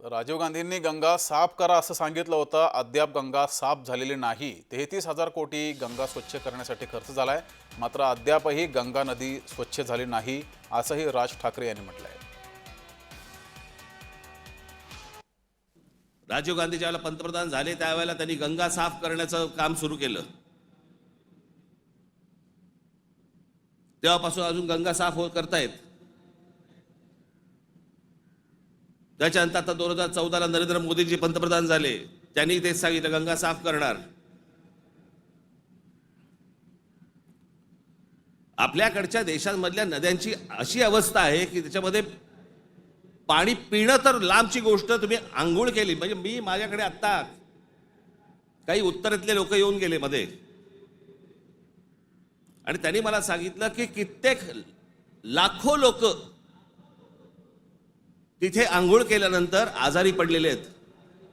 राजीव गांधींनी गंगा साफ करा असं सांगितलं होतं. अद्याप गंगा साफ झालेली नाही. तेहतीस हजार कोटी गंगा स्वच्छ करण्यासाठी खर्च झालाय. मात्र अद्यापही गंगा नदी स्वच्छ झाली नाही असंही राज ठाकरे यांनी म्हटलं आहे राजीव गांधी ज्यावेळेला पंतप्रधान झाले त्यावेळेला त्यांनी गंगा साफ करण्याचं काम सुरू केलं. तेव्हापासून अजून गंगा साफ हो करतायत. त्याच्यानंतर आता दोन हजार चौदाला नरेंद्र मोदीजी पंतप्रधान झाले त्यांनी तेच सांगितलं गंगा साफ करणार. आपल्याकडच्या देशांमधल्या नद्यांची अशी अवस्था आहे की त्याच्यामध्ये पाणी पिणं तर लांबची गोष्ट तुम्ही आंघोळ केली. म्हणजे मी माझ्याकडे आत्ता काही उत्तरेतले लोक येऊन गेले मध्ये. आणि त्यांनी मला सांगितलं की कित्येक लाखो लोक तिथे आंघोळ केल्यानंतर आजारी पडलेले आहेत.